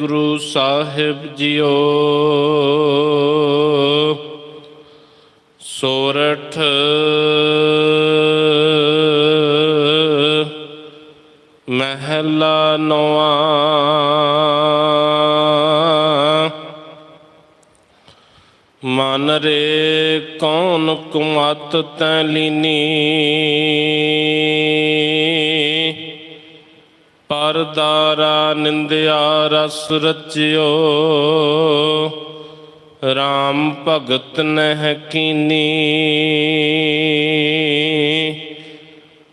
Guru Sahib JIO. ਸੋਰਠ ਮਹਿਲਾ ਨੌਆ ਮਨ ਰੇ ਕੌਣ ਕੁਮਤ ਤੈ ਲੀਨੀ। ਪਰਦਾਰਾ ਨਿੰਦਿਆ ਰਸ ਰਚਿਓ। RAM ਭਗਤ ਨਹਿ ਕੀਨੀ।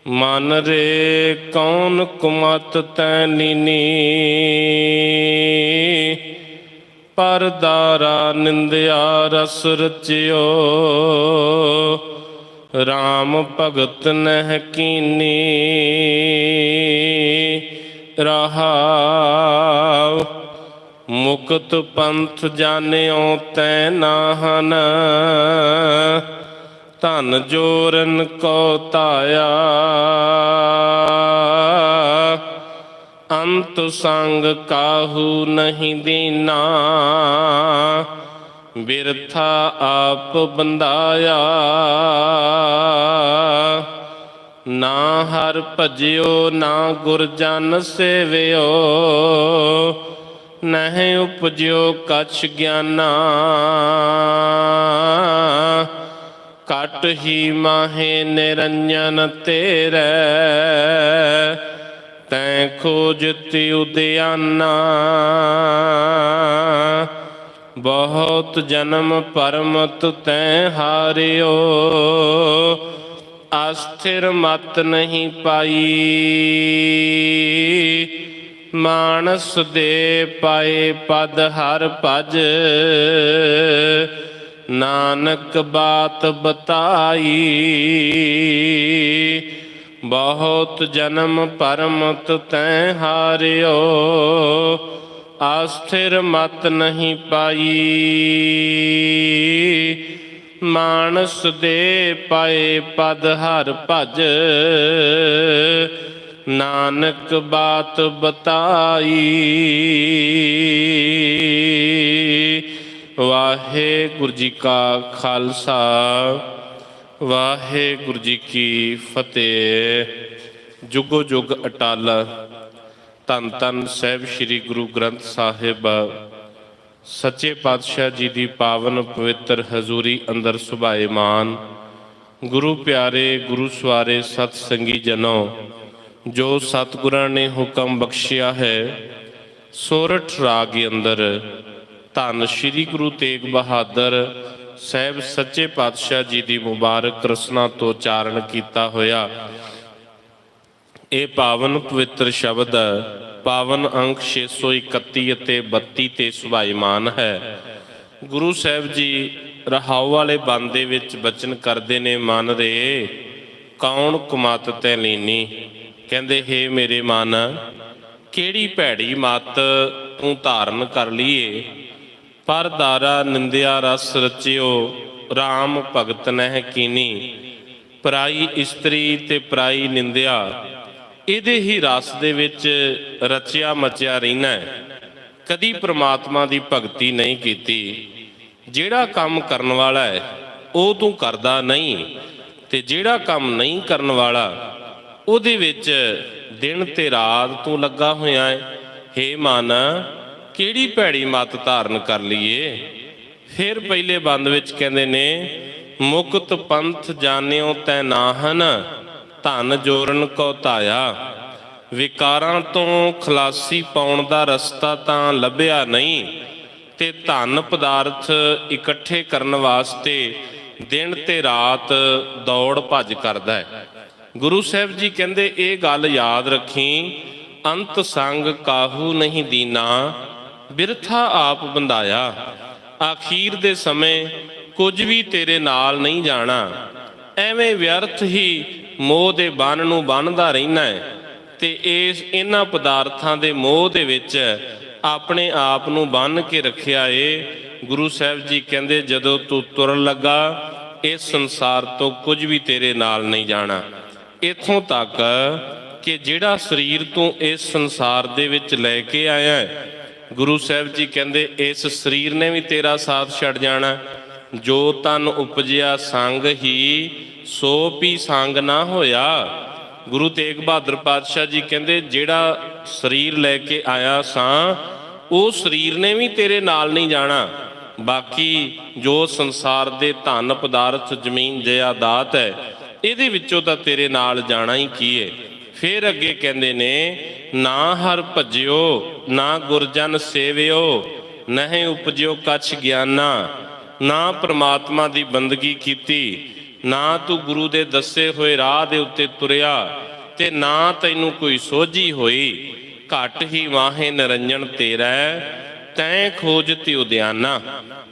ਮਨ ਰੇ ਕੌਣ ਕੁਮਤ ਤੈ ਲੀਨੀ ਪਰਦਾਰਾ ਨਿੰਦਿਆ ਰਸ ਰਚਿਓ। RAM ਭਗਤ ਨਹਿ ਕੀਨੀ। ਰਹਾਉ। ਮੁਕਤ ਪੰਥ ਜਾਣਿਓ ਤੈ ਨਾਹਨ। ਧਨ ਜੋਰਨ ਕੋ ਤਾਇਆ। ਅੰਤ ਸੰਗ ਕਾਹੂ ਨਹੀਂ ਦੀਨਾ। ਬਿਰਥਾ ਆਪ ਬੰਦਾਇਆ ਨਾ ਹਰ ਭਜਿਓ, ਨਾ ਗੁਰ ਜਨ ਸੇਵਿਓ। ਨਹਿ ਉਪਜਿਓ ਕਛ ਗਿਆਨਾ। ਕਟ ਹੀ ਮਾਹੇ ਨਿਰੰਜਨ ਤੇਰੇ। ਤੈ ਖੋਜਤੀ ਉਦਿਆਨਾ ਬਹੁਤ ਜਨਮ ਪਰਮਤ ਤੈ ਹਾਰਿਓ। ਅਸਥਿਰ ਮਤ ਨਹੀਂ ਪਾਈ। ਮਾਨਸ ਦੇ ਪਾਏ ਪਦ ਹਰ ਭਜ। ਨਾਨਕ ਬਾਤ ਬਤਾਈ। ਬਹੁਤ ਜਨਮ ਪਰਮਤ ਤੈ ਹਾਰਿਓ। ਅਸਥਿਰ ਮਤ ਨਹੀਂ ਪਾਈ। ਮਾਨਸ ਦੇ ਪਾਏ ਪਦ ਹਰ ਭਜ। ਨਾਨਕ ਬਾਤ ਬਤਾਈ। ਵਾਹਿਗੁਰੂ ਜੀ ਕਾ ਖਾਲਸਾ, ਵਾਹਿਗੁਰੂ ਜੀ ਕੀ ਫਤਿਹ। ਜੁਗੋ ਜੁਗ ਅਟਲ। ਧੰਨ ਧੰਨ ਸਾਹਿਬ ਸ੍ਰੀ ਗੁਰੂ ਗ੍ਰੰਥ ਸਾਹਿਬ। ਸੱਚੇ ਪਾਤਸ਼ਾਹ ਜੀ ਦੀ ਪਾਵਨ ਪਵਿੱਤਰ ਹਜ਼ੂਰੀ ਅੰਦਰ ਸੁਭਾਏਮਾਨ। ਗੁਰੂ ਪਿਆਰੇ, ਗੁਰੂ ਸਵਾਰੇ, ਸਤ ਸੰਗੀ ਜਨੋ, ਜੋ ਸਤਿਗੁਰਾਂ ਨੇ ਹੁਕਮ ਬਖਸ਼ਿਆ ਹੈ, ਸੋਰਠ ਰਾਗ ਅੰਦਰ ਧੰਨ ਸ੍ਰੀ ਗੁਰੂ ਤੇਗ ਬਹਾਦਰ ਸਾਹਿਬ ਸੱਚੇ ਪਾਤਸ਼ਾਹ ਜੀ ਦੀ ਮੁਬਾਰਕ ਰਸਨਾ ਤੋਂ ਉਚਾਰਨ ਕੀਤਾ ਹੋਇਆ। ਇਹ ਪਾਵਨ ਪਵਿੱਤਰ ਸ਼ਬਦ ਪਾਵਨ ਅੰਕ 631 ਅਤੇ 32 ਤੇ ਸੁਭਾਈਮਾਨ ਹੈ। ਗੁਰੂ ਸਾਹਿਬ ਜੀ ਰਹਾਉ ਵਾਲੇ ਬੰਦ ਦੇ ਵਿੱਚ ਬਚਨ ਕਰਦੇ ਨੇ, ਮਨ ਰੇ, ਕੌਣ ਕੁਮਤ ਤੈ ਲੀਨੀ? ਕਹਿੰਦੇ, ਹੇ ਮੇਰੇ ਮਨ, ਕਿਹੜੀ ਭੈੜੀ ਮਤ ਤੂੰ ਧਾਰਨ ਕਰ ਲਈਏ? ਪਰ ਦਾਰਾ ਨਿੰਦਿਆ ਰਸ ਰਚਿਓ RAM ਭਗਤ ਨਹਿ ਕੀਨੀ। ਪਰਾਈ ਇਸਤਰੀ ਤੇ ਪਰਾਈ ਨਿੰਦਿਆ ਇਹਦੇ ਹੀ ਰਸ ਦੇ ਵਿੱਚ ਰਚਿਆ ਮਚਿਆ ਰਹਿਣਾ ਹੈ। ਕਦੀ ਪ੍ਰਮਾਤਮਾ ਦੀ ਭਗਤੀ ਨਹੀਂ ਕੀਤੀ। ਜਿਹੜਾ ਕੰਮ ਕਰਨ ਵਾਲਾ ਹੈ, ਉਹ ਤੂੰ ਕਰਦਾ ਨਹੀਂ। ਤੇ ਜਿਹੜਾ ਕੰਮ ਨਹੀਂ ਕਰਨ ਵਾਲਾ, ਉਹਦੇ ਵਿੱਚ ਦਿਨ ਤੇ ਰਾਤ ਤੂੰ ਲੱਗਾ ਹੋਇਆ ਹੈ। ਹੇ ਮਨ, ਕਿਹੜੀ ਭੈੜੀ ਮਤ ਧਾਰਨ ਕਰ ਲਈਏ? ਫਿਰ ਪਹਿਲੇ ਬੰਦ ਵਿੱਚ ਕਹਿੰਦੇ ਨੇ, ਮੁਕਤ ਪੰਥ ਜਾਣਿਓ ਤੈ ਨਾਹਨ। ਧਨ ਜੋਰਨ ਕੋ ਧਾਇਆ। ਵਿਕਾਰਾਂ ਤੋਂ ਖਲਾਸੀ ਪਾਉਣ ਦਾ ਰਸਤਾ ਤਾਂ ਲੱਭਿਆ ਨਹੀਂ, ਤੇ ਧਨ ਪਦਾਰਥ ਇਕੱਠੇ ਕਰਨ ਵਾਸਤੇ ਦਿਨ ਤੇ ਰਾਤ ਦੌੜ ਭੱਜ ਕਰਦਾ ਹੈ। ਗੁਰੂ ਸਾਹਿਬ ਜੀ ਕਹਿੰਦੇ, ਇਹ ਗੱਲ ਯਾਦ ਰੱਖੀ, ਅੰਤ ਸੰਗ ਕਾਹੂ ਨਹੀਂ ਦੀਨਾ, ਬਿਰਥਾ ਆਪ ਬੰਦਾਇਆ ਆਖੀਰ ਦੇ ਸਮੇਂ ਕੁਝ ਵੀ ਤੇਰੇ ਨਾਲ ਨਹੀਂ ਜਾਣਾ, ਐਵੇਂ ਵਿਅਰਥ ਹੀ ਮੋਹ ਦੇ ਬੰਨ ਨੂੰ ਬੰਨਦਾ ਰਹਿਣਾ ਹੈ ਤੇ ਇਸ ਇਹਨਾਂ ਪਦਾਰਥਾਂ ਦੇ ਮੋਹ ਦੇ ਵਿੱਚ ਆਪਣੇ ਆਪ ਨੂੰ ਬੰਨ ਕੇ ਰੱਖਿਆ ਏ। ਗੁਰੂ ਸਾਹਿਬ ਜੀ ਕਹਿੰਦੇ, ਜਦੋਂ ਤੂੰ ਤੁਰਨ ਲੱਗਾ, ਇਸ ਸੰਸਾਰ ਤੋਂ ਕੁਝ ਵੀ ਤੇਰੇ ਨਾਲ ਨਹੀਂ ਜਾਣਾ। ਇਥੋਂ ਤੱਕ ਕਿ ਜਿਹੜਾ ਸਰੀਰ ਤੂੰ ਇਸ ਸੰਸਾਰ ਦੇ ਵਿੱਚ ਲੈ ਕੇ ਆਇਆ ਹੈ, ਗੁਰੂ ਸਾਹਿਬ ਜੀ ਕਹਿੰਦੇ, ਇਸ ਸਰੀਰ ਨੇ ਵੀ ਤੇਰਾ ਸਾਥ ਛੱਡ ਜਾਣਾ। ਜੋ ਤਨ ਉਪਜਿਆ, ਸੰਗ ਹੀ ਸੋ ਪੀ ਸੰਗ ਨਾ ਹੋਇਆ। ਗੁਰੂ ਤੇਗ ਬਹਾਦਰ ਪਾਤਸ਼ਾਹ ਜੀ ਕਹਿੰਦੇ, ਜਿਹੜਾ ਸਰੀਰ ਲੈ ਕੇ ਆਇਆ ਸਾਂ, ਉਹ ਸਰੀਰ ਨੇ ਵੀ ਤੇਰੇ ਨਾਲ ਨਹੀਂ ਜਾਣਾ। ਬਾਕੀ ਜੋ ਸੰਸਾਰ ਦੇ ਧਨ ਪਦਾਰਥ, ਜ਼ਮੀਨ ਜਾਇਦਾਦ ਹੈ, ਇਹਦੇ ਵਿੱਚੋਂ ਤਾਂ ਤੇਰੇ ਨਾਲ ਜਾਣਾ ਹੀ ਕੀ ਹੈ ਫਿਰ ਅੱਗੇ ਕਹਿੰਦੇ ਨੇ, ਨਾ ਹਰ ਭਜਿਓ, ਨਾ ਗੁਰਜਨ ਸੇਵਿਓ, ਨਹਿ ਉਪਜਿਓ ਕਛ ਗਿਆਨਾ। ਨਾ ਪ੍ਰਮਾਤਮਾ ਦੀ ਬੰਦਗੀ ਕੀਤੀ ਨਾ ਤੂੰ ਗੁਰੂ ਦੇ ਦੱਸੇ ਹੋਏ ਰਾਹ ਦੇ ਉੱਤੇ ਤੁਰਿਆ ਤੇ ਨਾ ਤੈਨੂੰ ਕੋਈ ਸੋਝੀ ਹੋਈ। ਘਟ ਹੀ ਵਾਹੇ ਨਿਰੰਜਨ ਤੇਰਾ ਤੈਂ ਖੋਜਤੀ ਉਦਿਆਨਾ।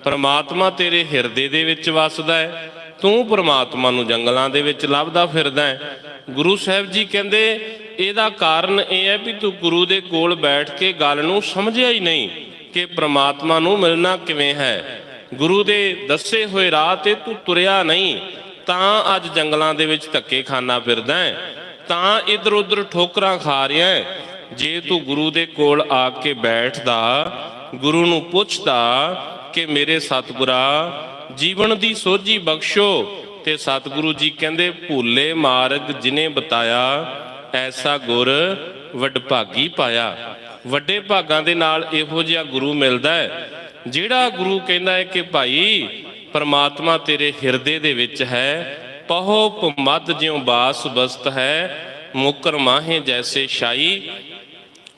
ਪ੍ਰਮਾਤਮਾ ਤੇਰੇ ਹਿਰਦੇ ਦੇ ਵਿੱਚ ਵਸਦਾ ਹੈ, ਤੂੰ ਪ੍ਰਮਾਤਮਾ ਨੂੰ ਜੰਗਲਾਂ ਦੇ ਵਿੱਚ ਲੱਭਦਾ ਫਿਰਦਾ ਹੈ। ਗੁਰੂ ਸਾਹਿਬ ਜੀ ਕਹਿੰਦੇ, ਇਹਦਾ ਕਾਰਨ ਇਹ ਹੈ ਵੀ ਤੂੰ ਗੁਰੂ ਦੇ ਕੋਲ ਬੈਠ ਕੇ ਗੱਲ ਨੂੰ ਸਮਝਿਆ ਹੀ ਨਹੀਂ ਕਿ ਪ੍ਰਮਾਤਮਾ ਨੂੰ ਮਿਲਣਾ ਕਿਵੇਂ ਹੈ। ਗੁਰੂ ਦੇ ਦੱਸੇ ਹੋਏ ਰਾਹ ਤੇ ਤੂੰ ਤੁਰਿਆ ਨਹੀਂ ਤਾਂ ਅੱਜ ਜੰਗਲਾਂ ਦੇ ਵਿੱਚ ਧੱਕੇ ਖਾਨਾ ਫਿਰਦਾ ਹੈ। ਤਾਂ ਇਧਰ ਉਧਰ ਠੋਕਰਾਂ ਖਾ ਰਿਹਾ ਹੈ। ਜੇ ਤੂੰ ਗੁਰੂ ਦੇ ਕੋਲ ਆ ਕੇ ਬੈਠਦਾ, ਗੁਰੂ ਨੂੰ ਪੁੱਛਦਾ ਕਿ ਮੇਰੇ ਸਤਿਗੁਰਾ, ਜੀਵਨ ਦੀ ਸੋਝੀ ਬਖਸ਼ੋ ਤੇ ਸਤਿਗੁਰੂ ਜੀ ਕਹਿੰਦੇ, ਭੂਲੇ ਮਾਰਗ ਜਿਨੇ ਬਤਾਇਆ, ਐਸਾ ਗੁਰ ਵਡਭਾਗੀ ਪਾਇਆ। ਵੱਡੇ ਭਾਗਾਂ ਦੇ ਨਾਲ ਇਹੋ ਜਿਹਾ ਗੁਰੂ ਮਿਲਦਾ ਹੈ। ਜਿਹੜਾ ਗੁਰੂ ਕਹਿੰਦਾ ਹੈ ਕਿ ਭਾਈ ਪਰਮਾਤਮਾ ਤੇਰੇ ਹਿਰਦੇ ਦੇ ਵਿੱਚ ਹੈ। ਪਹੋ ਪਮਦ ਜਿਉ ਬਾਸ ਬਸਤ ਹੈ। ਮੁਕਰ ਮਾਹੇ ਜੈਸੇ ਸ਼ਾਈ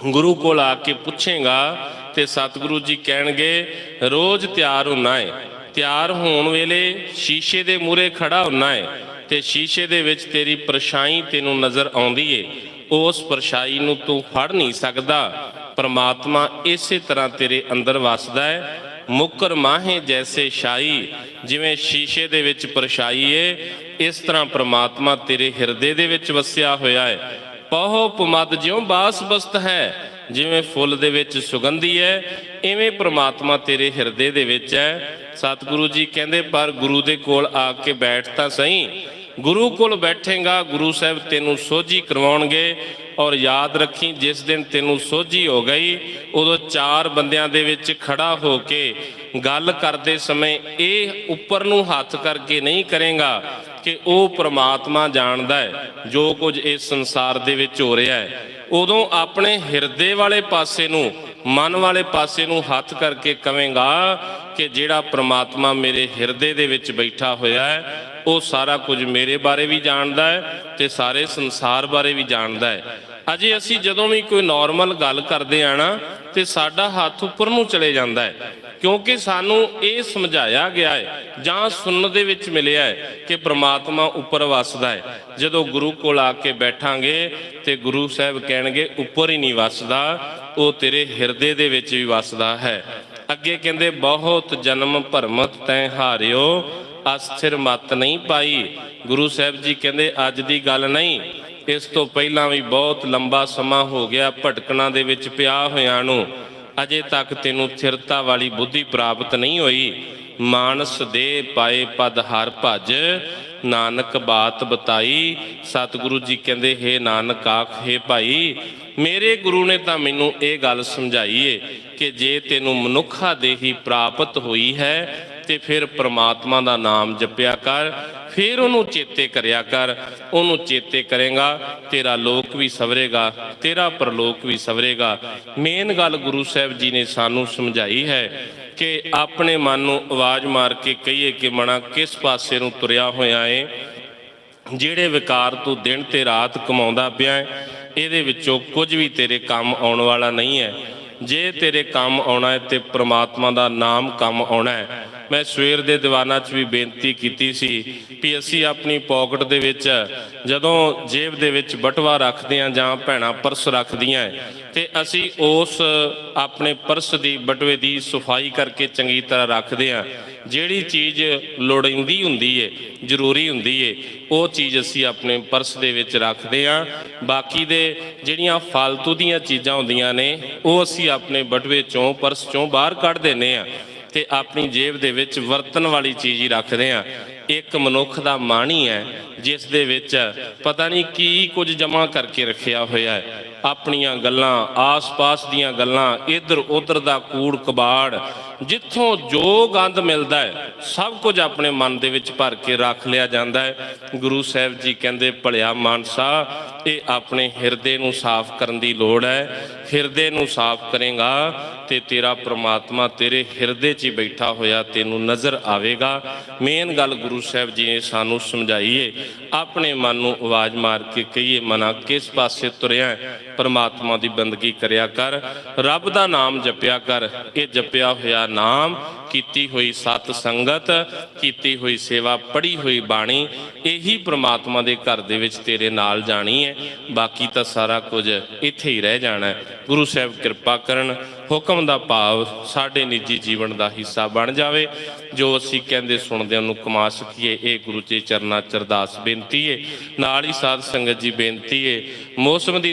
ਗੁਰੂ ਕੋਲ ਆ ਕੇ ਪੁੱਛੇਗਾ ਤੇ ਸਤਿਗੁਰੂ ਜੀ ਕਹਿਣਗੇ, ਰੋਜ਼ ਤਿਆਰ ਹੁੰਨਾ ਹੈ ਤਿਆਰ ਹੋਣ ਵੇਲੇ ਸ਼ੀਸ਼ੇ ਦੇ ਮੂਹਰੇ ਖੜਾ ਹੁੰਨਾ ਹੈ ਤੇ ਸ਼ੀਸ਼ੇ ਦੇ ਵਿੱਚ ਤੇਰੀ ਪਰਛਾਈ ਤੈਨੂੰ ਨਜ਼ਰ ਆਉਂਦੀ ਏ। ਉਸ ਪਰਛਾਈ ਨੂੰ ਤੂੰ ਫੜ ਨਹੀਂ ਸਕਦਾ। ਪਰਮਾਤਮਾ ਇਸੇ ਤਰ੍ਹਾਂ ਤੇਰੇ ਅੰਦਰ ਵਸਦਾ ਹੈ ਮੁਕਰ ਮਾਹੇ ਜੈਸੇ ਸ਼ਾਈ ਜਿਵੇਂ ਸ਼ੀਸ਼ੇ ਦੇ ਵਿੱਚ ਪਰਛਾਈ ਏ ਇਸ ਤਰ੍ਹਾਂ ਪ੍ਰਮਾਤਮਾ ਤੇਰੇ ਹਿਰਦੇ ਦੇ ਵਿੱਚ ਵਸਿਆ ਹੋਇਆ ਹੈ। ਪਹੋ ਪਮਦ ਜਿਉ ਬਾਸ ਬਸਤ ਹੈ, ਜਿਵੇਂ ਫੁੱਲ ਦੇ ਵਿੱਚ ਸੁਗੰਧੀ ਹੈ ਐਵੇਂ ਪ੍ਰਮਾਤਮਾ ਤੇਰੇ ਹਿਰਦੇ ਦੇ ਵਿੱਚ ਹੈ। ਸਤਿਗੁਰੂ ਜੀ ਕਹਿੰਦੇ, ਪਰ ਗੁਰੂ ਦੇ ਕੋਲ ਆ ਕੇ ਬੈਠ ਤਾਂ ਸਹੀ। ਗੁਰੂ ਕੋਲ ਬੈਠੇਗਾ, ਗੁਰੂ ਸਾਹਿਬ ਤੈਨੂੰ ਸੋਝੀ ਕਰਵਾਉਣਗੇ। ਔਰ ਯਾਦ ਰੱਖੀ, ਜਿਸ ਦਿਨ ਤੈਨੂੰ ਸੋਝੀ ਹੋ ਗਈ, ਉਦੋਂ ਚਾਰ ਬੰਦਿਆਂ ਦੇ ਵਿੱਚ ਖੜਾ ਹੋ ਕੇ ਗੱਲ ਕਰਦੇ ਸਮੇਂ ਇਹ ਉੱਪਰ ਨੂੰ ਹੱਥ ਕਰਕੇ ਨਹੀਂ ਕਰੇਗਾ ਕਿ ਉਹ ਪ੍ਰਮਾਤਮਾ ਜਾਣਦਾ ਹੈ, ਜੋ ਕੁਝ ਇਸ ਸੰਸਾਰ ਦੇ ਵਿੱਚ ਹੋ ਰਿਹਾ ਹੈ। ਉਦੋਂ ਆਪਣੇ ਹਿਰਦੇ ਵਾਲੇ ਪਾਸੇ ਨੂੰ, ਮਨ ਵਾਲੇ ਪਾਸੇ ਨੂੰ ਹੱਥ ਕਰਕੇ ਕਵੇਂਗਾ ਕਿ ਜਿਹੜਾ ਪ੍ਰਮਾਤਮਾ ਮੇਰੇ ਹਿਰਦੇ ਦੇ ਵਿੱਚ ਬੈਠਾ ਹੋਇਆ ਹੈ ਉਹ ਸਾਰਾ ਕੁਝ ਮੇਰੇ ਬਾਰੇ ਵੀ ਜਾਣਦਾ ਹੈ ਤੇ ਸਾਰੇ ਸੰਸਾਰ ਬਾਰੇ ਵੀ ਜਾਣਦਾ ਹੈ। ਅਜੇ ਅਸੀਂ ਜਦੋਂ ਵੀ ਕੋਈ ਨਾਰਮਲ ਗੱਲ ਕਰਦੇ ਆ ਨਾ, ਤੇ ਸਾਡਾ ਹੱਥ ਉੱਪਰ ਨੂੰ ਚਲੇ ਜਾਂਦਾ ਹੈ, ਕਿਉਂਕਿ ਸਾਨੂੰ ਇਹ ਸਮਝਾਇਆ ਗਿਆ ਹੈ ਜਾਂ ਸੁਣਨ ਦੇ ਵਿੱਚ ਮਿਲਿਆ ਹੈ ਕਿ ਪ੍ਰਮਾਤਮਾ ਉੱਪਰ ਵਸਦਾ ਹੈ। ਜਦੋਂ ਗੁਰੂ ਕੋਲ ਆ ਕੇ ਬੈਠਾਂਗੇ ਤੇ ਗੁਰੂ ਸਾਹਿਬ ਕਹਿਣਗੇ, ਉੱਪਰ ਹੀ ਨਹੀਂ ਵਸਦਾ, ਉਹ ਤੇਰੇ ਹਿਰਦੇ ਦੇ ਵਿੱਚ ਵੀ ਵਸਦਾ ਹੈ। ਅੱਗੇ ਕਹਿੰਦੇ, ਬਹੁਤ ਜਨਮ ਭਰਮਤ ਤੈ ਹਾਰਿਓ ਅਸਥਿਰ ਮਤ ਨਹੀਂ ਪਾਈ। ਗੁਰੂ ਸਾਹਿਬ ਜੀ ਕਹਿੰਦੇ, ਅੱਜ ਦੀ ਗੱਲ ਨਹੀਂ। ਇਸ ਤੋਂ ਪਹਿਲਾਂ ਵੀ ਬਹੁਤ ਲੰਬਾ ਸਮਾਂ ਹੋ ਗਿਆ ਭਟਕਣਾ ਦੇ ਵਿੱਚ ਪਿਆ ਹੋਇਆਂ ਨੂੰ। ਅਜੇ ਤੱਕ ਤੈਨੂੰ ਥਿਰਤਾ ਵਾਲੀ ਬੁੱਧੀ ਪ੍ਰਾਪਤ ਨਹੀਂ ਹੋਈ। ਮਾਨਸ ਦੇ ਪਾਏ ਪਦ ਹਰ ਭਜ। ਨਾਨਕ ਬਾਤ ਬਤਾਈ। ਸਤਿਗੁਰੂ ਜੀ ਕਹਿੰਦੇ, ਹੈ ਨਾਨਕ ਆਖੇ ਭਾਈ। ਮੇਰੇ ਗੁਰੂ ਨੇ ਤਾਂ ਮੈਨੂੰ ਇਹ ਗੱਲ ਸਮਝਾਈ ਏ ਕਿ ਜੇ ਤੈਨੂੰ ਮਨੁੱਖਾ ਦੇਹੀ ਪ੍ਰਾਪਤ ਹੋਈ ਹੈ ਤੇ ਫਿਰ ਪ੍ਰਮਾਤਮਾ ਦਾ ਨਾਮ ਜਪਿਆ ਕਰ, ਫਿਰ ਉਹਨੂੰ ਚੇਤੇ ਕਰਿਆ ਕਰ, ਉਹਨੂੰ ਚੇਤੇ ਕਰੇਗਾ, ਤੇਰਾ ਲੋਕ ਵੀ ਸਵਰੇਗਾ, ਤੇਰਾ ਪਰਲੋਕ ਵੀ ਸਵਰੇਗਾ। ਮੇਨ ਗੱਲ ਗੁਰੂ ਸਾਹਿਬ ਜੀ ਨੇ ਸਾਨੂੰ ਸਮਝਾਈ ਹੈ ਕਿ ਆਪਣੇ ਮਨ ਨੂੰ ਆਵਾਜ਼ ਮਾਰ ਕੇ ਕਹੀਏ ਕਿ ਮਣਾ ਕਿਸ ਪਾਸੇ ਨੂੰ ਤੁਰਿਆ ਹੋਇਆ ਏ, ਜਿਹੜੇ ਵਿਕਾਰ ਤੂੰ ਦਿਨ ਤੇ ਰਾਤ ਕਮਾਉਂਦਾ ਪਿਆ ਹੈ ਇਹਦੇ ਵਿੱਚੋਂ ਕੁਝ ਵੀ ਤੇਰੇ ਕੰਮ ਆਉਣ ਵਾਲਾ ਨਹੀਂ ਹੈ। ਜੇ ਤੇਰੇ ਕੰਮ ਆਉਣਾ ਹੈ ਤੇ ਪ੍ਰਮਾਤਮਾ ਦਾ ਨਾਮ ਕੰਮ ਆਉਣਾ ਹੈ ਮੈਂ ਸਵੇਰ ਦੇ ਦੀਵਾਨਾਂ 'ਚ ਵੀ ਬੇਨਤੀ ਕੀਤੀ ਸੀ ਵੀ ਅਸੀਂ ਆਪਣੀ ਪਾਕਟ ਦੇ ਵਿੱਚ ਜਦੋਂ ਜੇਬ ਦੇ ਵਿੱਚ ਬਟਵਾ ਰੱਖਦੇ ਆ ਜਾਂ ਭੈਣਾ ਪਰਸ ਰੱਖਦੀਆਂ ਹੈ, ਤੇ ਅਸੀਂ ਉਸ ਆਪਣੇ ਪਰਸ ਦੀ ਬਟਵੇ ਦੀ ਸਫ਼ਾਈ ਕਰਕੇ ਚੰਗੀ ਤਰ੍ਹਾਂ ਰੱਖਦੇ ਆ ਜਿਹੜੀ ਚੀਜ਼ ਲੋੜੀਂਦੀ ਹੁੰਦੀ ਏ ਜ਼ਰੂਰੀ ਹੁੰਦੀ ਏ ਉਹ ਚੀਜ਼ ਅਸੀਂ ਆਪਣੇ ਪਰਸ ਦੇ ਵਿੱਚ ਰੱਖਦੇ ਆ ਬਾਕੀ ਦੇ ਜਿਹੜੀਆਂ ਫालतू ਦੀਆਂ ਚੀਜ਼ਾਂ ਹੁੰਦੀਆਂ ਨੇ ਉਹ ਅਸੀਂ ਆਪਣੇ ਬਟਵੇ ਚੋਂ ਪਰਸ ਚੋਂ ਬਾਹਰ ਕੱਢ ਦਿੰਨੇ ਆ ਤੇ ਆਪਣੀ ਜੇਬ ਦੇ ਵਿੱਚ ਵਰਤਣ ਵਾਲੀ ਚੀਜ਼ ਹੀ ਰੱਖਦੇ ਆ ਇੱਕ ਮਨੁੱਖ ਦਾ ਮਾਣੀ ਹੈ, ਜਿਸ ਦੇ ਵਿੱਚ ਪਤਾ ਨਹੀਂ ਕੀ ਕੁਝ ਜਮਾ ਕਰਕੇ ਰੱਖਿਆ ਹੋਇਆ ਹੈ। ਆਪਣੀਆਂ ਗੱਲਾਂ, ਆਸ-ਪਾਸ ਦੀਆਂ ਗੱਲਾਂ ਇੱਧਰ ਉੱਧਰ ਦਾ ਕੂੜ ਕਬਾੜ ਜਿੱਥੋਂ ਜੋ ਗੰਦ ਮਿਲਦਾ ਹੈ, ਸਭ ਕੁਝ ਆਪਣੇ ਮਨ ਦੇ ਵਿੱਚ ਭਰ ਕੇ ਰੱਖ ਲਿਆ ਜਾਂਦਾ ਹੈ। ਗੁਰੂ ਸਾਹਿਬ ਜੀ ਕਹਿੰਦੇ, ਭਲਿਆ ਮਾਨਸਾ ਇਹ ਆਪਣੇ ਹਿਰਦੇ ਨੂੰ ਸਾਫ਼ ਕਰਨ ਦੀ ਲੋੜ ਹੈ। ਹਿਰਦੇ ਨੂੰ ਸਾਫ਼ ਕਰੇਗਾ ਤੇ ਤੇਰਾ ਪ੍ਰਮਾਤਮਾ ਤੇਰੇ ਹਿਰਦੇ 'ਚ ਹੀ ਬੈਠਾ ਹੋਇਆ ਤੈਨੂੰ ਨਜ਼ਰ ਆਵੇਗਾ। ਮੇਨ ਗੱਲ ਗੁਰੂ ਸਾਹਿਬ ਜੀ ਨੇ ਸਾਨੂੰ ਸਮਝਾਈਏ ਆਪਣੇ ਮਨ ਨੂੰ ਆਵਾਜ਼ ਮਾਰ ਕੇ ਕਹੀਏ, ਮਨਾ ਕਿਸ ਪਾਸੇ ਤੁਰਿਆ ਹੈ? ਪਰਮਾਤਮਾ ਦੀ ਬੰਦਗੀ ਕਰਿਆ ਕਰ। ਰੱਬ ਦਾ ਨਾਮ ਜਪਿਆ ਕਰ। ਇਹ ਜਪਿਆ ਹੋਇਆ ਨਾਮ ਕੀਤੀ ਹੋਈ ਸਤ ਸੰਗਤ, ਕੀਤੀ ਹੋਈ ਸੇਵਾ ਪੜੀ ਹੋਈ ਬਾਣੀ, ਇਹੀ ਪ੍ਰਮਾਤਮਾ ਦੇ ਘਰ ਦੇ ਵਿੱਚ ਤੇਰੇ ਨਾਲ ਜਾਣੀ ਹੈ। ਬਾਕੀ ਤਾਂ ਸਾਰਾ ਕੁਝ ਇੱਥੇ ਹੀ ਰਹਿ ਜਾਣਾ ਗੁਰੂ ਸਾਹਿਬ ਕਿਰਪਾ ਕਰਨ, ਹੁਕਮ ਦਾ ਭਾਵ ਸਾਡੇ ਨਿੱਜੀ ਜੀਵਨ ਦਾ ਹਿੱਸਾ ਬਣ ਜਾਵੇ। ਜੋ ਅਸੀਂ ਕਹਿੰਦੇ ਸੁਣਦੇ ਉਹਨੂੰ ਕਮਾ ਸਕੀਏ, ਇਹ ਗੁਰੂ ਜੀ ਚਰਨਾ ਚਰਦਾਸ ਬੇਨਤੀ ਏ। ਨਾਲ ਹੀ ਸਾਧ ਸੰਗਤ ਜੀ ਬੇਨਤੀ ਏ, ਮੌਸਮ ਦੀ